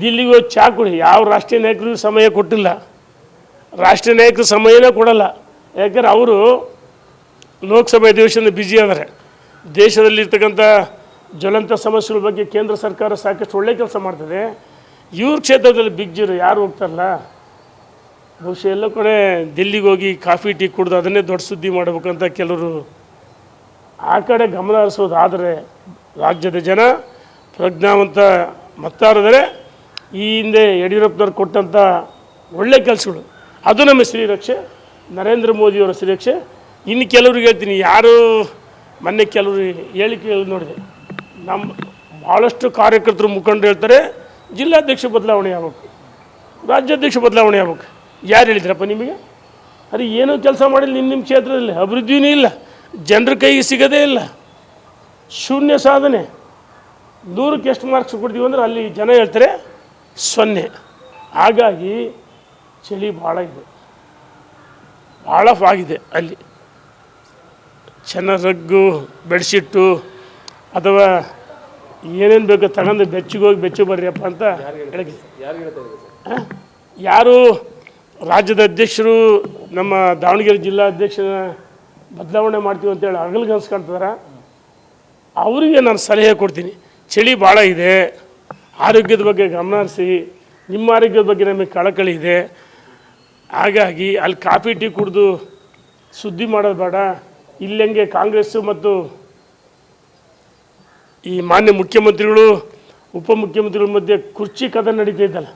ದಿಲ್ಲಿಗೆ ಹೋಗಿ ಚಾ ಕುಡಿ. ಯಾವ ರಾಷ್ಟ್ರೀಯ ನಾಯಕರಿಗೂ ಸಮಯ ಕೊಟ್ಟಿಲ್ಲ. ರಾಷ್ಟ್ರೀಯ ನಾಯಕರು ಸಮಯನೇ ಕೊಡಲ್ಲ. ಯಾಕಂದ್ರೆ ಅವರು ಲೋಕಸಭೆ ಅಧಿವೇಶನ ಬ್ಯುಸಿ ಆದರೆ. ದೇಶದಲ್ಲಿರ್ತಕ್ಕಂಥ ಜ್ವಲಂತ ಸಮಸ್ಯೆಗಳ ಬಗ್ಗೆ ಕೇಂದ್ರ ಸರ್ಕಾರ ಸಾಕಷ್ಟು ಒಳ್ಳೆ ಕೆಲಸ ಮಾಡ್ತದೆ. ಇವ್ರ ಕ್ಷೇತ್ರದಲ್ಲಿ ಬಿಗ್ಜಿರು ಯಾರು ಹೋಗ್ತಾರಲ್ಲ? ಬಹುಶಃ ಎಲ್ಲ ಕಡೆ ದಿಲ್ಲಿಗೆ ಹೋಗಿ ಕಾಫಿ, ಟೀ ಕುಡ್ದು ಅದನ್ನೇ ದೊಡ್ಡ ಸುದ್ದಿ ಮಾಡಬೇಕಂತ ಕೆಲವರು ಆ ಕಡೆ ಗಮನ ಹರಿಸೋದು ಆದರೆ ರಾಜ್ಯದ ಜನ ಪ್ರಜ್ಞಾವಂತ ಮತದಾರದರೆ ಈ ಹಿಂದೆ ಯಡಿಯೂರಪ್ಪನವ್ರು ಕೊಟ್ಟಂಥ ಒಳ್ಳೆ ಕೆಲಸಗಳು. ಅದು ನಮ್ಮ ಶ್ರೀರಕ್ಷೆ, ನರೇಂದ್ರ ಮೋದಿಯವರ ಶ್ರೀರಕ್ಷೆ. ಇನ್ನು ಕೆಲವ್ರಿಗೆ ಹೇಳ್ತೀನಿ, ಯಾರು ಮೊನ್ನೆ ಕೆಲವರು ಹೇಳಿಕೆ ನೋಡಿದೆ. ನಮ್ಮ ಭಾಳಷ್ಟು ಕಾರ್ಯಕರ್ತರು ಮುಖಂಡರು ಹೇಳ್ತಾರೆ, ಜಿಲ್ಲಾಧ್ಯಕ್ಷ ಬದಲಾವಣೆ ಆಗ್ಬೇಕು. ರಾಜ್ಯಾಧ್ಯಕ್ಷ ಬದಲಾವಣೆ ಆಗ್ಬೇಕು. ಯಾರು ಹೇಳಿದ್ರಪ್ಪ ನಿಮಗೆ? ಅರೆ, ಏನೂ ಕೆಲಸ ಮಾಡಿಲ್ಲ ನಿಮ್ಮ ನಿಮ್ಮ ಕ್ಷೇತ್ರದಲ್ಲಿ. ಅಭಿವೃದ್ಧಿನೂ ಇಲ್ಲ. ಜನರ ಕೈಗೆ ಸಿಗೋದೇ ಇಲ್ಲ. ಶೂನ್ಯ ಸಾಧನೆ. ನೂರಕ್ಕೆ ಎಷ್ಟು ಮಾರ್ಕ್ಸ್ ಕೊಡ್ತೀವಿ ಅಂದ್ರೆ ಅಲ್ಲಿ ಜನ ಹೇಳ್ತಾರೆ ಸೊನ್ನೆ. ಹಾಗಾಗಿ ಚಳಿ ಭಾಳ ಇದೆ. ಭಾಳ ಆಗಿದೆ ಅಲ್ಲಿ. ರಗ್ಗು ಬೆಡ್ಶೀಟು ಅಥವಾ ಏನೇನು ಬೇಕೋ ತಗೊಂಡು ಬೆಚ್ಚಿಗೆ ಹೋಗಿ ಬೆಚ್ಚು ಬರ್ರಿಯಪ್ಪ ಅಂತ ಹೇಳಿ? ಯಾರು ರಾಜ್ಯದ ಅಧ್ಯಕ್ಷರು ನಮ್ಮ ದಾವಣಗೆರೆ ಜಿಲ್ಲಾ ಅಧ್ಯಕ್ಷನ ಬದಲಾವಣೆ ಮಾಡ್ತೀವಿ ಅಂತೇಳಿ ಅಗಲ್ಗೆ ಅನ್ಸ್ಕೊಂತಾರ ಅವರಿಗೆ ನಾನು ಸಲಹೆ ಕೊಡ್ತೀನಿ. ಚಳಿ ಭಾಳ ಇದೆ. ಆರೋಗ್ಯದ ಬಗ್ಗೆ ಗಮನ ಹರಿಸಿ ನಿಮ್ಮ ಆರೋಗ್ಯದ ಬಗ್ಗೆ ನಮಗೆ ಕಳಕಳಿ ಇದೆ. ಹಾಗಾಗಿ ಅಲ್ಲಿ ಕಾಫಿ, ಟೀ ಕುಡಿದು ಸುದ್ದಿ ಮಾಡೋದು ಬೇಡ. ಇಲ್ಲಂಗೆ ಕಾಂಗ್ರೆಸ್ಸು ಮತ್ತು ಈ ಮಾನ್ಯ ಮುಖ್ಯಮಂತ್ರಿಗಳು ಉಪಮುಖ್ಯಮಂತ್ರಿಗಳ ಮಧ್ಯೆ ಕುರ್ಚಿ ಕದ ನಡೀತಾ ಇದ್ದಲ್ಲ.